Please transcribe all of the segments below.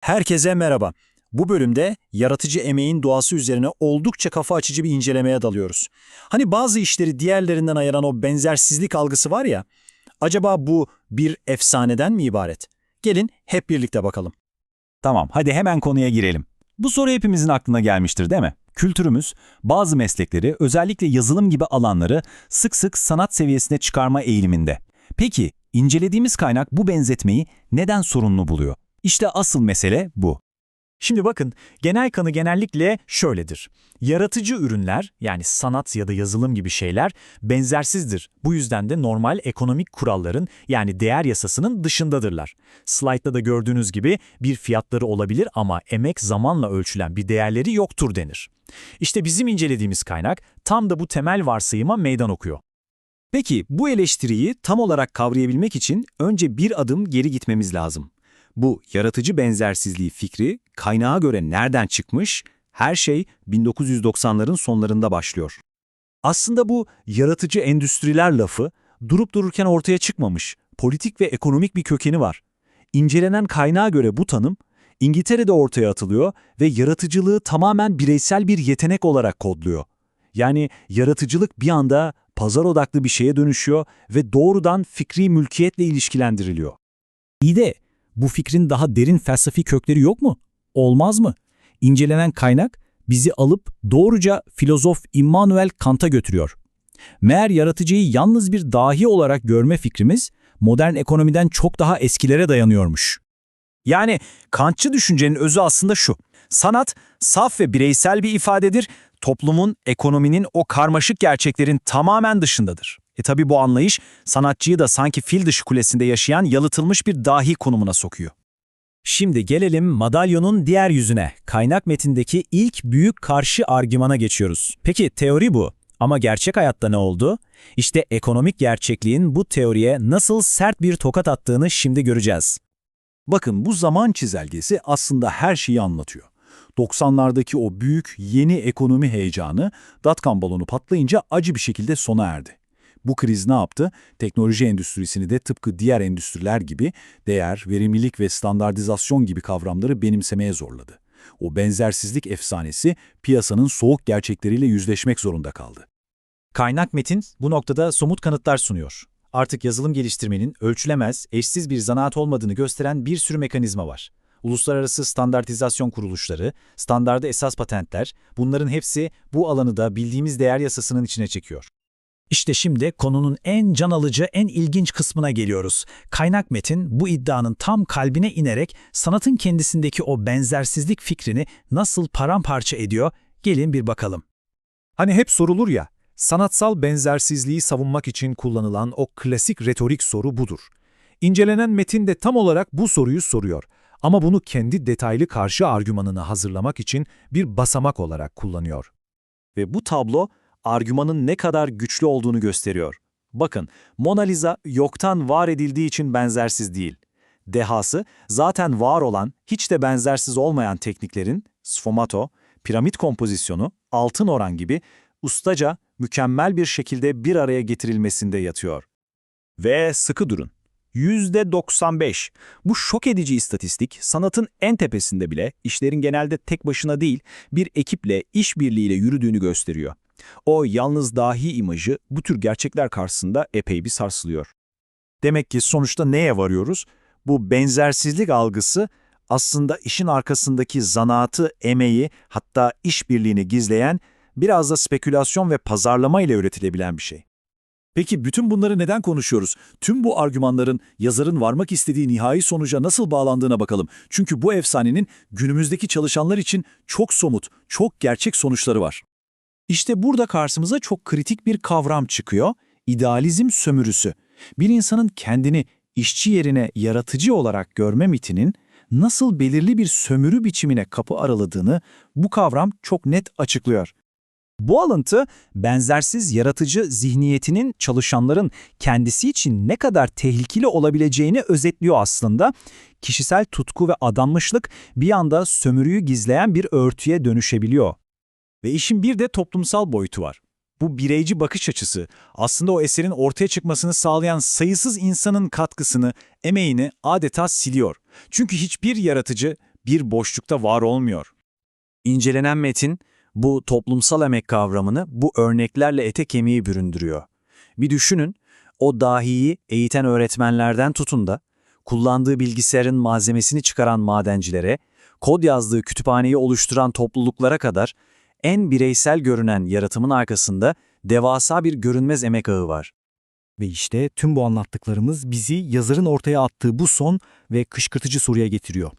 Herkese merhaba. Bu bölümde yaratıcı emeğin doğası üzerine oldukça kafa açıcı bir incelemeye dalıyoruz. Hani bazı işleri diğerlerinden ayıran o benzersizlik algısı var ya, acaba bu bir efsaneden mi ibaret? Gelin hep birlikte bakalım. Tamam, hadi hemen konuya girelim. Bu soru hepimizin aklına gelmiştir değil mi? Kültürümüz bazı meslekleri, özellikle yazılım gibi alanları sık sık sanat seviyesine çıkarma eğiliminde. Peki, incelediğimiz kaynak bu benzetmeyi neden sorunlu buluyor? İşte asıl mesele bu. Şimdi bakın, genel kanı genellikle şöyledir. Yaratıcı ürünler, yani sanat ya da yazılım gibi şeyler benzersizdir. Bu yüzden de normal ekonomik kuralların, yani değer yasasının dışındadırlar. Slide'da da gördüğünüz gibi bir fiyatları olabilir ama emek zamanla ölçülen bir değerleri yoktur denir. İşte bizim incelediğimiz kaynak tam da bu temel varsayıma meydan okuyor. Peki, bu eleştiriyi tam olarak kavrayabilmek için önce bir adım geri gitmemiz lazım. Bu yaratıcı benzersizliği fikri kaynağa göre nereden çıkmış? Her şey 1990'ların sonlarında başlıyor. Aslında bu yaratıcı endüstriler lafı durup dururken ortaya çıkmamış, politik ve ekonomik bir kökeni var. İncelenen kaynağa göre bu tanım İngiltere'de ortaya atılıyor ve yaratıcılığı tamamen bireysel bir yetenek olarak kodluyor. Yani yaratıcılık bir anda pazar odaklı bir şeye dönüşüyor ve doğrudan fikri mülkiyetle ilişkilendiriliyor. İyi de bu fikrin daha derin felsefi kökleri yok mu? Olmaz mı? İncelenen kaynak bizi alıp doğruca filozof Immanuel Kant'a götürüyor. Meğer yaratıcıyı yalnız bir dahi olarak görme fikrimiz modern ekonomiden çok daha eskilere dayanıyormuş. Yani Kantçı düşüncenin özü aslında şu. Sanat saf ve bireysel bir ifadedir. Toplumun, ekonominin o karmaşık gerçeklerin tamamen dışındadır. E tabi bu anlayış sanatçıyı da sanki fil dışı kulesinde yaşayan yalıtılmış bir dahi konumuna sokuyor. Şimdi gelelim madalyonun diğer yüzüne. Kaynak metindeki ilk büyük karşı argümana geçiyoruz. Peki teori bu. Ama gerçek hayatta ne oldu? İşte ekonomik gerçekliğin bu teoriye nasıl sert bir tokat attığını şimdi göreceğiz. Bakın bu zaman çizelgesi aslında her şeyi anlatıyor. 90'lardaki o büyük yeni ekonomi heyecanı dotcom balonu patlayınca acı bir şekilde sona erdi. Bu kriz ne yaptı? Teknoloji endüstrisini de tıpkı diğer endüstriler gibi değer, verimlilik ve standartizasyon gibi kavramları benimsemeye zorladı. O benzersizlik efsanesi piyasanın soğuk gerçekleriyle yüzleşmek zorunda kaldı. Kaynak metin bu noktada somut kanıtlar sunuyor. Artık yazılım geliştirmenin ölçülemez, eşsiz bir zanaat olmadığını gösteren bir sürü mekanizma var. Uluslararası standartizasyon kuruluşları, standarda esas patentler, bunların hepsi bu alanı da bildiğimiz değer yasasının içine çekiyor. İşte şimdi konunun en can alıcı, en ilginç kısmına geliyoruz. Kaynak metin bu iddianın tam kalbine inerek sanatın kendisindeki o benzersizlik fikrini nasıl paramparça ediyor, gelin bir bakalım. Hani hep sorulur ya, sanatsal benzersizliği savunmak için kullanılan o klasik retorik soru budur. İncelenen metin de tam olarak bu soruyu soruyor. Ama bunu kendi detaylı karşı argümanını hazırlamak için bir basamak olarak kullanıyor. Ve bu tablo argümanın ne kadar güçlü olduğunu gösteriyor. Bakın, Mona Lisa yoktan var edildiği için benzersiz değil. Dehası zaten var olan, hiç de benzersiz olmayan tekniklerin, sfumato, piramit kompozisyonu, altın oran gibi ustaca, mükemmel bir şekilde bir araya getirilmesinde yatıyor. Ve sıkı durun. %95. Bu şok edici istatistik sanatın en tepesinde bile işlerin genelde tek başına değil bir ekiple, işbirliğiyle yürüdüğünü gösteriyor. O yalnız dahi imajı bu tür gerçekler karşısında epey bir sarsılıyor. Demek ki sonuçta neye varıyoruz? Bu benzersizlik algısı aslında işin arkasındaki zanaatı, emeği hatta işbirliğini gizleyen biraz da spekülasyon ve pazarlama ile üretilebilen bir şey. Peki bütün bunları neden konuşuyoruz? Tüm bu argümanların yazarın varmak istediği nihai sonuca nasıl bağlandığına bakalım. Çünkü bu efsanenin günümüzdeki çalışanlar için çok somut, çok gerçek sonuçları var. İşte burada karşımıza çok kritik bir kavram çıkıyor, idealizm sömürüsü. Bir insanın kendini işçi yerine yaratıcı olarak görme mitinin nasıl belirli bir sömürü biçimine kapı araladığını bu kavram çok net açıklıyor. Bu alıntı benzersiz yaratıcı zihniyetinin çalışanların kendisi için ne kadar tehlikeli olabileceğini özetliyor aslında. Kişisel tutku ve adanmışlık bir anda sömürüyü gizleyen bir örtüye dönüşebiliyor. Ve işin bir de toplumsal boyutu var. Bu bireyci bakış açısı aslında o eserin ortaya çıkmasını sağlayan sayısız insanın katkısını, emeğini adeta siliyor. Çünkü hiçbir yaratıcı bir boşlukta var olmuyor. İncelenen metin bu toplumsal emek kavramını bu örneklerle ete kemiğe büründürüyor. Bir düşünün, o dahiyi eğiten öğretmenlerden tutun da, kullandığı bilgisayarın malzemesini çıkaran madencilere, kod yazdığı kütüphaneyi oluşturan topluluklara kadar en bireysel görünen yaratımın arkasında devasa bir görünmez emek ağı var. Ve işte tüm bu anlattıklarımız bizi yazarın ortaya attığı bu son ve kışkırtıcı soruya getiriyor.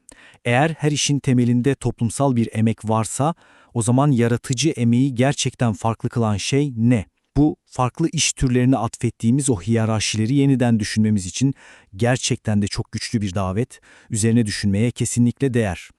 Eğer her işin temelinde toplumsal bir emek varsa, o zaman yaratıcı emeği gerçekten farklı kılan şey ne? Bu farklı iş türlerine atfettiğimiz o hiyerarşileri yeniden düşünmemiz için gerçekten de çok güçlü bir davet, üzerine düşünmeye kesinlikle değer.